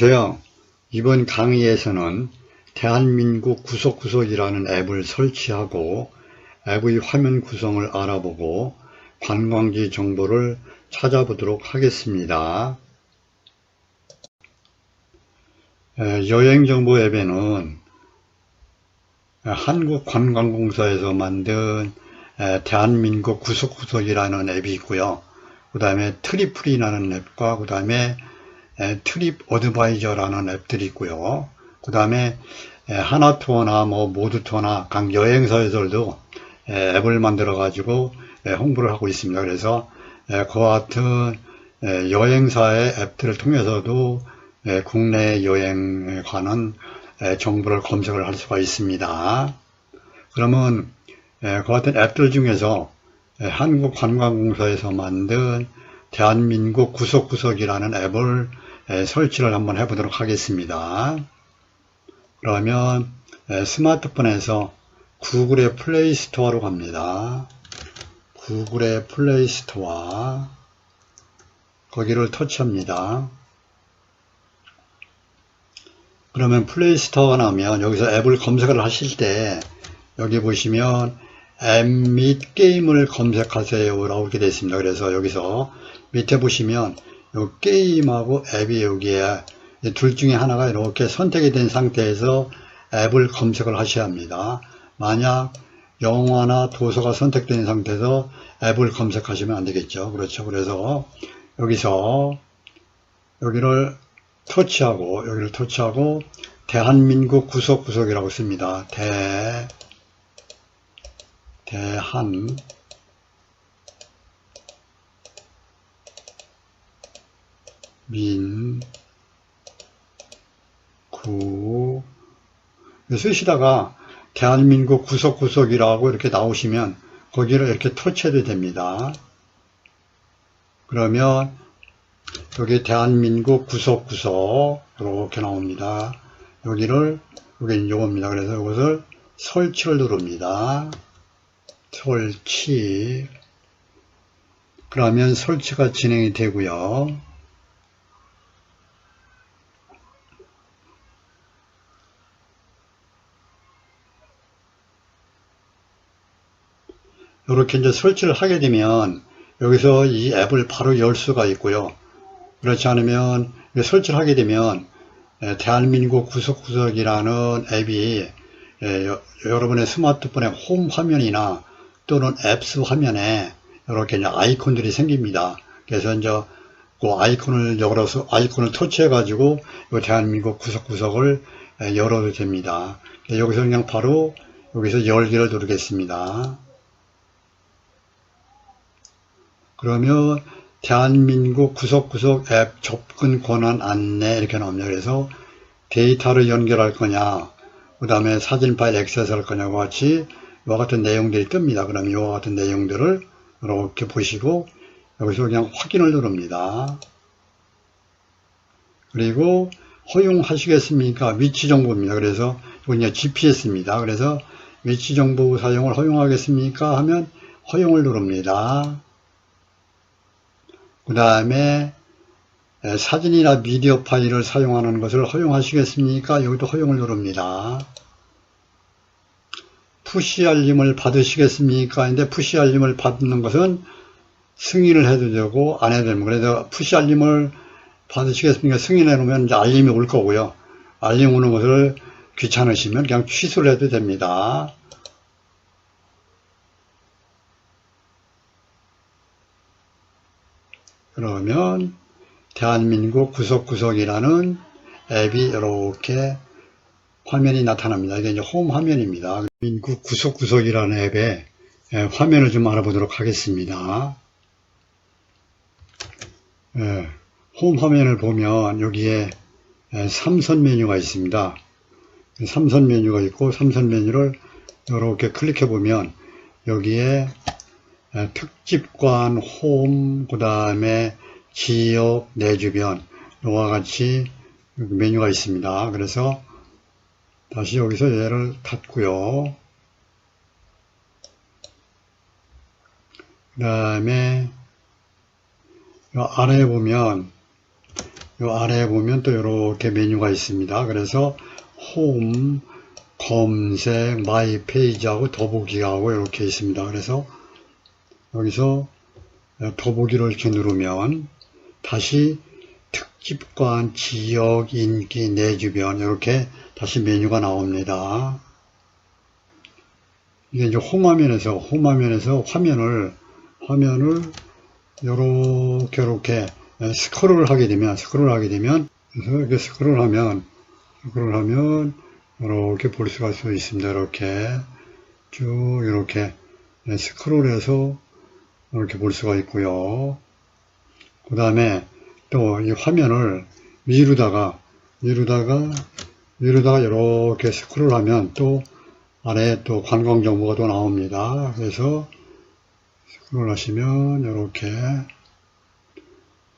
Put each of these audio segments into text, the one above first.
안녕하세요. 이번 강의에서는 대한민국 구석구석이라는 앱을 설치하고 앱의 화면 구성을 알아보고 관광지 정보를 찾아보도록 하겠습니다. 에, 여행정보 앱에는 한국관광공사에서 만든 에, 대한민국 구석구석이라는 앱이 있고요. 그 다음에 트리플이라는 앱과 그 다음에 트립 어드바이저라는 앱들이 있고요. 그 다음에 하나투어나 뭐 모두투어나 각 여행사에서도 앱을 만들어 가지고 홍보를 하고 있습니다. 그래서 그와 같은 여행사의 앱들을 통해서도 국내 여행에 관한 정보를 검색을 할 수가 있습니다. 그러면 그와 같은 앱들 중에서 한국관광공사에서 만든 대한민국 구석구석이라는 앱을 설치를 한번 해보도록 하겠습니다. 그러면 스마트폰에서 구글의 플레이 스토어로 갑니다. 구글의 플레이 스토어 거기를 터치합니다. 그러면 플레이 스토어가 나오면 여기서 앱을 검색을 하실 때 여기 보시면 앱 및 게임을 검색하세요 라고 이렇게 되어 있습니다. 그래서 여기서 밑에 보시면 요 게임하고 앱이 여기에 둘 중에 하나가 이렇게 선택이 된 상태에서 앱을 검색을 하셔야 합니다. 만약 영화나 도서가 선택된 상태에서 앱을 검색하시면 안 되겠죠. 그렇죠. 그래서 여기서 여기를 터치하고 여기를 터치하고 대한민국 구석구석이라고 씁니다. 대 대한 민, 구, 쓰시다가 대한민국 구석구석이라고 이렇게 나오시면 거기를 이렇게 터치해도 됩니다. 그러면 여기 대한민국 구석구석 이렇게 나옵니다. 여기를 여기 요겁니다. 그래서 이것을 설치를 누릅니다. 설치 그러면 설치가 진행이 되고요. 이렇게 이제 설치를 하게 되면 여기서 이 앱을 바로 열 수가 있고요. 그렇지 않으면 설치를 하게 되면 대한민국 구석구석이라는 앱이 여러분의 스마트폰의 홈 화면이나 또는 앱스 화면에 이렇게 아이콘들이 생깁니다. 그래서 이제 그 아이콘을 열어서 아이콘을 터치해 가지고 대한민국 구석구석을 열어도 됩니다. 여기서 그냥 바로 여기서 열기를 누르겠습니다. 그러면 대한민국 구석구석 앱 접근 권한 안내 이렇게 나옵니다. 그래서 데이터를 연결할 거냐, 그 다음에 사진 파일 액세스할 거냐와 같이 이와 같은 내용들이 뜹니다. 그럼 이와 같은 내용들을 이렇게 보시고 여기서 그냥 확인을 누릅니다. 그리고 허용하시겠습니까? 위치 정보입니다. 그래서 이건 GPS입니다. 그래서 위치 정보 사용을 허용하겠습니까? 하면 허용을 누릅니다. 그 다음에 사진이나 미디어 파일을 사용하는 것을 허용하시겠습니까? 여기도 허용을 누릅니다. 푸시 알림을 받으시겠습니까? 근데 푸시 알림을 받는 것은 승인을 해도 되고 안 해도 됩니다. 그래서 푸시 알림을 받으시겠습니까? 승인해 놓으면 이제 알림이 올 거고요. 알림 오는 것을 귀찮으시면 그냥 취소를 해도 됩니다. 그러면 대한민국 구석구석이라는 앱이 이렇게 화면이 나타납니다. 이게 이제 홈 화면입니다. 민국 구석구석이라는 앱의 화면을 좀 알아보도록 하겠습니다. 예, 홈 화면을 보면 여기에 삼선 메뉴가 있습니다. 삼선 메뉴가 있고 삼선 메뉴를 이렇게 클릭해 보면 여기에 특집관, 홈, 그 다음에 지역, 내 주변 이와 같이 메뉴가 있습니다. 그래서 다시 여기서 얘를 닫고요. 그 다음에 아래에 보면 요 아래에 보면 또 이렇게 메뉴가 있습니다. 그래서 홈, 검색, 마이 페이지하고 더보기하고 이렇게 있습니다. 그래서 여기서 더보기를 이렇게 누르면 다시 특집관, 지역, 인기, 내 주변 이렇게 다시 메뉴가 나옵니다. 이게 이제 홈화면에서 홈화면에서 화면을 화면을 요렇게 요렇게 스크롤을 하게 되면 스크롤 하게 되면 그래서 이렇게 스크롤 하면 스크롤 하면 이렇게 볼 수가 있습니다. 이렇게 쭉 이렇게 스크롤해서 이렇게 볼 수가 있고요. 그 다음에 또 이 화면을 위로다가 위로다가 위로다가 이렇게 스크롤하면 또 아래에 또 관광 정보가 또 나옵니다. 그래서 스크롤 하시면 이렇게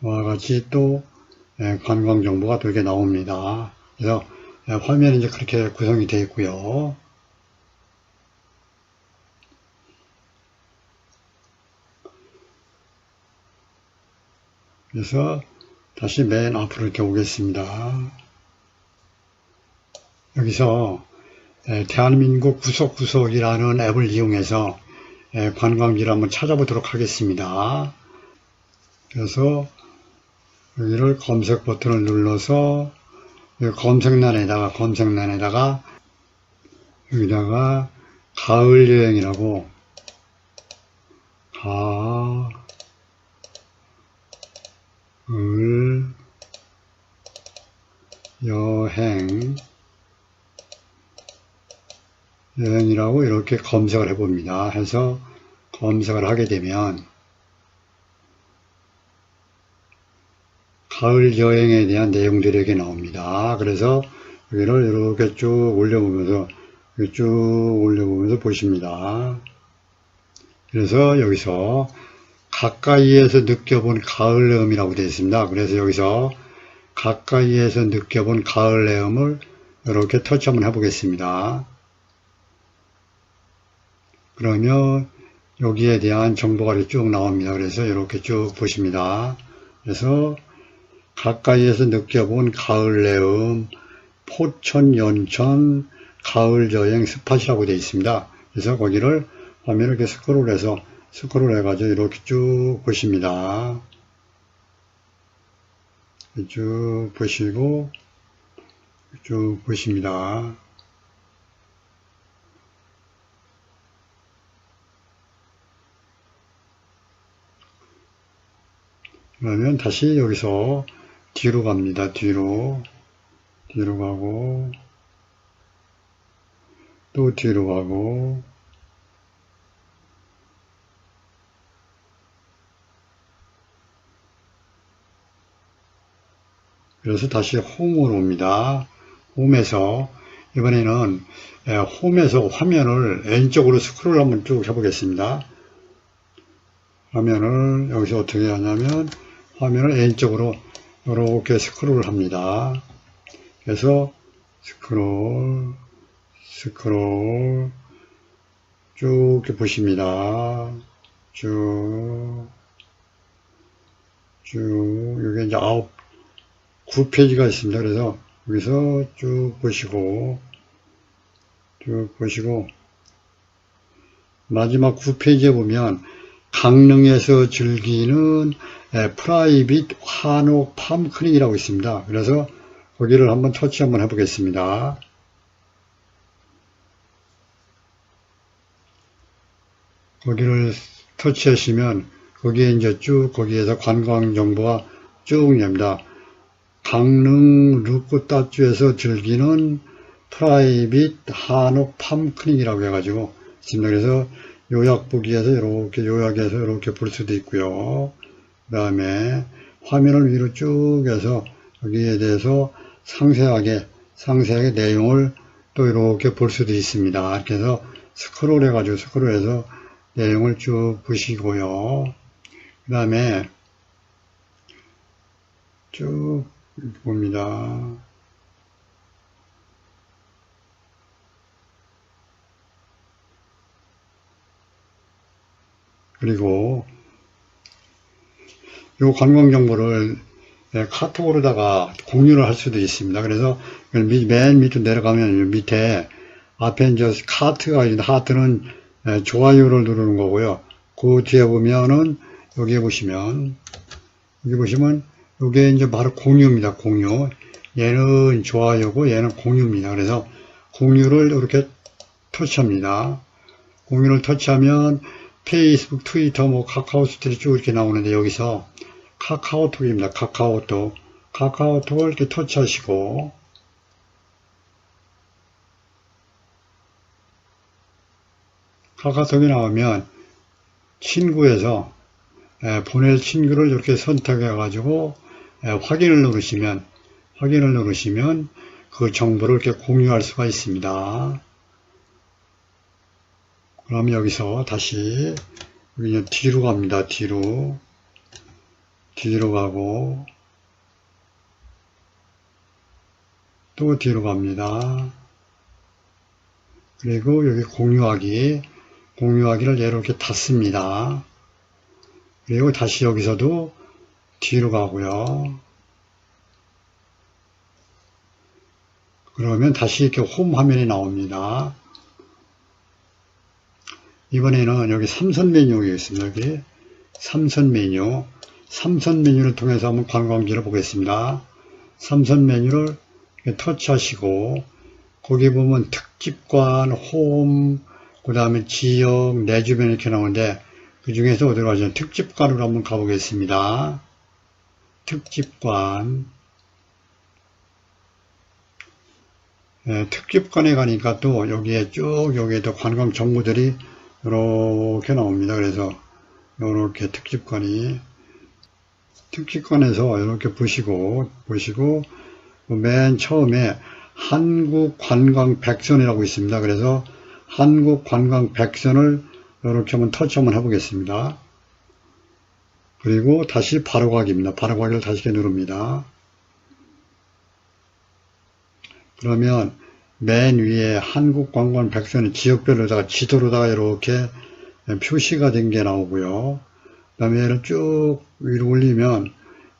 와 같이 또 예, 관광 정보가 또 이렇게 나옵니다. 그래서 예, 화면이 이제 그렇게 구성이 되어 있고요. 그래서 다시 맨 앞으로 이렇게 오겠습니다. 여기서 에, 대한민국 구석구석이라는 앱을 이용해서 에, 관광지를 한번 찾아보도록 하겠습니다. 그래서 여기를 검색 버튼을 눌러서 검색란에다가 검색란에다가 여기다가 가을 여행이라고 가 을 여행 여행이라고 이렇게 검색을 해봅니다. 해서 검색을 하게 되면 가을 여행에 대한 내용들이 이렇게 나옵니다. 그래서 여기를 이렇게 쭉 올려보면서 쭉 올려보면서 보십니다. 그래서 여기서 가까이에서 느껴본 가을 내음이라고 되어 있습니다. 그래서 여기서 가까이에서 느껴본 가을 내음을 이렇게 터치 한번 해보겠습니다. 그러면 여기에 대한 정보가 쭉 나옵니다. 그래서 이렇게 쭉 보십니다. 그래서 가까이에서 느껴본 가을 내음, 포천, 연천, 가을 여행 스팟이라고 되어 있습니다. 그래서 거기를 화면을 이렇게 스크롤해서 스크롤 해가지고 이렇게 쭉 보십니다. 쭉 보시고 쭉 보십니다. 그러면 다시 여기서 뒤로 갑니다. 뒤로 뒤로 가고 또 뒤로 가고 그래서 다시 홈으로 옵니다. 홈에서 이번에는 예, 홈에서 화면을 왼쪽으로 스크롤 한번 쭉 해보겠습니다. 화면을 여기서 어떻게 하냐면 화면을 왼쪽으로 이렇게 스크롤 합니다. 그래서 스크롤 스크롤 쭉 이렇게 보십니다. 쭉, 쭉, 여기 이제 아홉, 9페이지가 있습니다. 그래서 여기서 쭉 보시고, 쭉 보시고, 마지막 9페이지에 보면 강릉에서 즐기는 에, 프라이빗 한옥 팜클링이라고 있습니다. 그래서 거기를 한번 터치 한번 해보겠습니다. 거기를 터치하시면 거기에 이제 쭉 거기에서 관광 정보가 쭉 냅니다. 강릉 루꾸따주에서 즐기는 프라이빗 한옥 팜클링이라고 해가지고 있습니다. 그래서 요약 보기에서 이렇게 요약해서 이렇게 볼 수도 있고요. 그 다음에 화면을 위로 쭉 해서 여기에 대해서 상세하게 상세하게 내용을 또 이렇게 볼 수도 있습니다. 그래서 스크롤 해가지고 스크롤해서 내용을 쭉 보시고요. 그 다음에 쭉 봅니다. 그리고 이 관광 정보를 네, 카톡으로다가 공유를 할 수도 있습니다. 그래서 맨 밑으로 내려가면 이 밑에 앞에 이제 하트가 있는데 하트는 예, 좋아요를 누르는 거고요. 그 뒤에 보면은 여기 보시면 여기 보시면 이게 이제 바로 공유입니다. 공유. 얘는 좋아요고 얘는 공유입니다. 그래서 공유를 이렇게 터치합니다. 공유를 터치하면 페이스북, 트위터, 뭐 카카오 스트리 쭉 이렇게 나오는데 여기서 카카오톡입니다. 카카오톡. 카카오톡을 이렇게 터치하시고 카카오톡이 나오면 친구에서 에, 보낼 친구를 이렇게 선택해 가지고 확인을 누르시면 확인을 누르시면 그 정보를 이렇게 공유할 수가 있습니다. 그럼 여기서 다시 이제 뒤로 갑니다. 뒤로 뒤로 가고 또 뒤로 갑니다. 그리고 여기 공유하기 공유하기를 얘로 이렇게 닫습니다. 그리고 다시 여기서도 뒤로 가고요. 그러면 다시 이렇게 홈 화면이 나옵니다. 이번에는 여기 삼선 메뉴가 있습니다. 여기 삼선 메뉴. 삼선 메뉴를 통해서 한번 관광지를 보겠습니다. 삼선 메뉴를 터치하시고 거기 보면 특집관, 홈, 그 다음에 지역, 내 주변 이렇게 나오는데 그 중에서 어디로 가죠? 특집관으로 한번 가보겠습니다. 특집관. 예, 특집관에 가니까 또 여기에 쭉 여기에도 관광 정보들이 이렇게 나옵니다. 그래서 이렇게 특집관이 특집관에서 이렇게 보시고 보시고 맨 처음에 한국 관광 백선이라고 있습니다. 그래서 한국 관광 백선을 이렇게 한번 터치 한번 해보겠습니다. 그리고 다시 바로 가기입니다. 바로 가기를 다시 누릅니다. 그러면 맨 위에 한국 관광 백선의 지역별로다가 지도로다가 이렇게 표시가 된 게 나오고요. 그 다음에 얘를 쭉 위로 올리면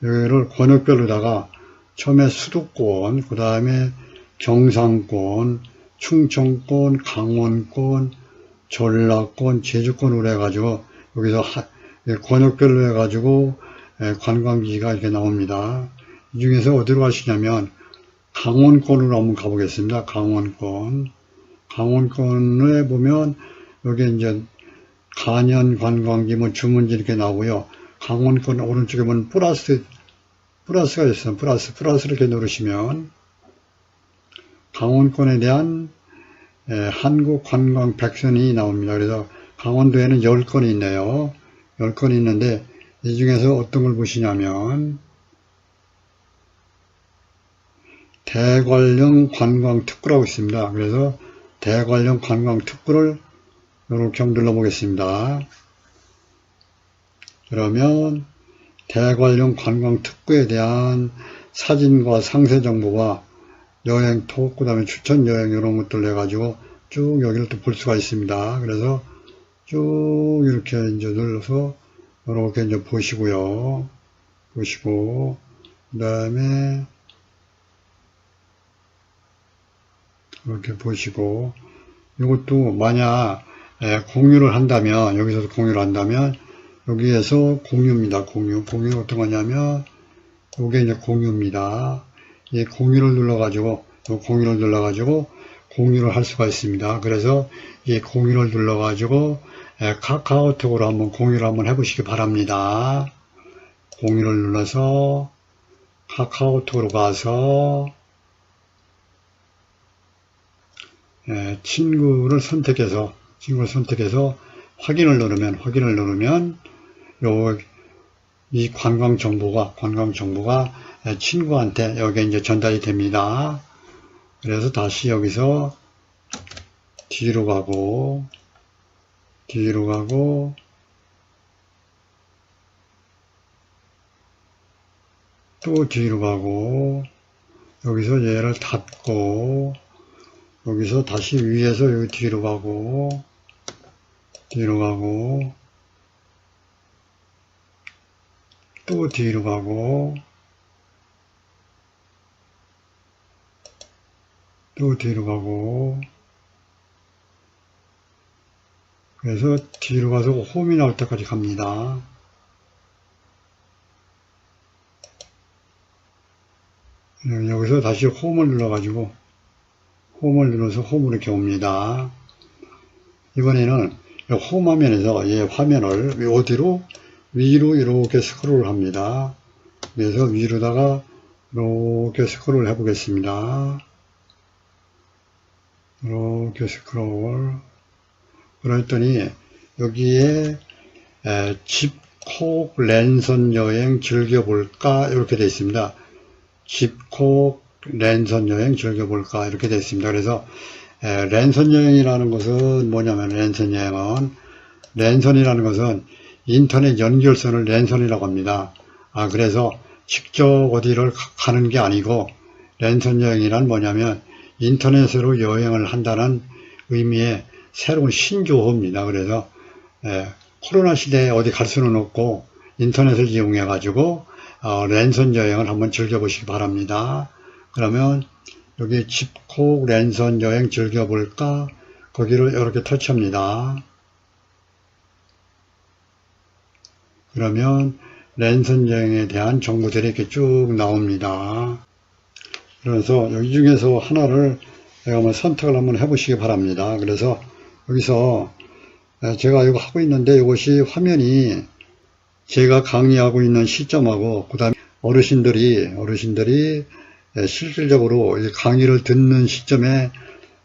여기를 권역별로다가 처음에 수도권, 그 다음에 경상권, 충청권, 강원권, 전라권, 제주권으로 해가지고 여기서 하- 예, 권역별로 해가지고 예, 관광지가 이렇게 나옵니다. 이 중에서 어디로 가시냐면 강원권으로 한번 가보겠습니다. 강원권. 강원권에 보면 여기 이제 간현 관광지 뭐 주문지 이렇게 나오고요. 강원권 오른쪽에 보면 플러스 플러스가 있어요. 플러스 플러스 이렇게 누르시면 강원권에 대한 예, 한국 관광 백선이 나옵니다. 그래서 강원도에는 10건이 있네요. 10건이 있는데 이 중에서 어떤 걸 보시냐면 대관령 관광특구라고 있습니다. 그래서 대관령 관광특구를 이렇게 한번 눌러보겠습니다. 그러면 대관령 관광특구에 대한 사진과 상세 정보와 여행 톡, 그 다음에 추천 여행 이런 것들 해가지고 쭉 여기를 또 볼 수가 있습니다. 그래서 쭉 이렇게 이제 눌러서 이렇게 이제 보시고요. 보시고, 그 다음에 이렇게 보시고, 이것도 만약 예, 공유를 한다면, 여기서도 공유를 한다면, 여기에서 공유입니다. 공유. 공유는 어떤 거냐면, 요게 이제 공유입니다. 이 공유를 눌러가지고, 요 공유를 눌러가지고, 공유를 할 수가 있습니다. 그래서 이 공유를 눌러가지고, 예, 카카오톡으로 한번 공유를 한번 해보시기 바랍니다. 공유를 눌러서, 카카오톡으로 가서, 예, 친구를 선택해서 친구를 선택해서 확인을 누르면 확인을 누르면 요 이 관광 정보가 관광 정보가 예, 친구한테 여기 이제 전달이 됩니다. 그래서 다시 여기서 뒤로 가고 뒤로 가고 또 뒤로 가고 여기서 얘를 닫고 여기서 다시 위에서 여기 뒤로 가고 뒤로 가고 또 뒤로 가고 또 뒤로 가고 그래서 뒤로 가서 홈이 나올 때까지 갑니다. 예, 여기서 다시 홈을 눌러가지고 홈을 눌러서 홈으로 이렇게 옵니다. 이번에는 이홈 화면에서 이 화면을 어디로 위로 이렇게 스크롤 합니다. 그래서 위로다가 이렇게 스크롤 해 보겠습니다. 이렇게 스크롤 그랬더니 여기에 에, 집콕 랜선 여행 즐겨볼까 이렇게 되어 있습니다. 집콕 랜선 여행 즐겨볼까 이렇게 되어 있습니다. 그래서 에, 랜선 여행이라는 것은 뭐냐면 랜선 여행은 랜선이라는 것은 인터넷 연결선을 랜선이라고 합니다. 아 그래서 직접 어디를 가- 가는 게 아니고 랜선 여행이란 뭐냐면 인터넷으로 여행을 한다는 의미의 새로운 신조어입니다. 그래서 에, 코로나 시대에 어디 갈 수는 없고 인터넷을 이용해 가지고 어, 랜선 여행을 한번 즐겨보시기 바랍니다. 그러면 여기 집콕 랜선 여행 즐겨볼까? 거기를 이렇게 터치합니다. 그러면 랜선 여행에 대한 정보들이 이렇게 쭉 나옵니다. 그래서 여기 중에서 하나를 내가 한번 선택을 한번 해보시기 바랍니다. 그래서 여기서 에, 제가 이거 하고 있는데 이것이 화면이 제가 강의하고 있는 시점하고 그 다음에 어르신들이 어르신들이 에, 실질적으로 이 강의를 듣는 시점에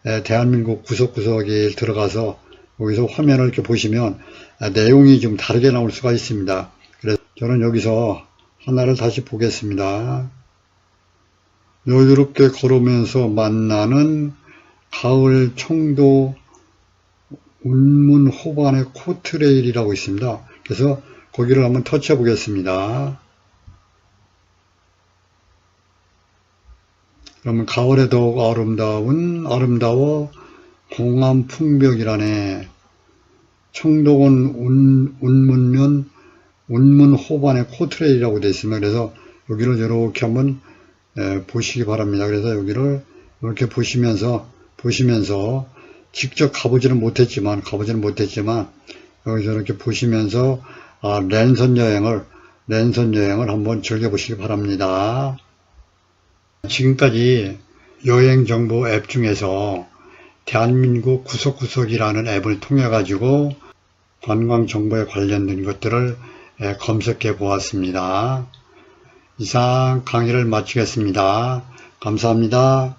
에, 대한민국 구석구석에 들어가서 여기서 화면을 이렇게 보시면 아, 내용이 좀 다르게 나올 수가 있습니다. 그래서 저는 여기서 하나를 다시 보겠습니다. 여유롭게 걸으면서 만나는 가을 청도 운문 호반의 코트레일이라고 있습니다. 그래서 거기를 한번 터치해 보겠습니다. 그러면 가을에 더욱 아름다운 아름다워 공암 풍벽이라네. 청도군 운, 운문면 운문 호반의 코트레일이라고 되어 있습니다. 그래서 여기를 이렇게 한번 에, 보시기 바랍니다. 그래서 여기를 이렇게 보시면서 보시면서 직접 가보지는 못했지만 가보지는 못했지만 여기서 이렇게 보시면서 아, 랜선 여행을 랜선 여행을 한번 즐겨보시기 바랍니다. 지금까지 여행 정보 앱 중에서 대한민국 구석구석이라는 앱을 통해 가지고 관광 정보에 관련된 것들을 에, 검색해 보았습니다. 이상 강의를 마치겠습니다. 감사합니다.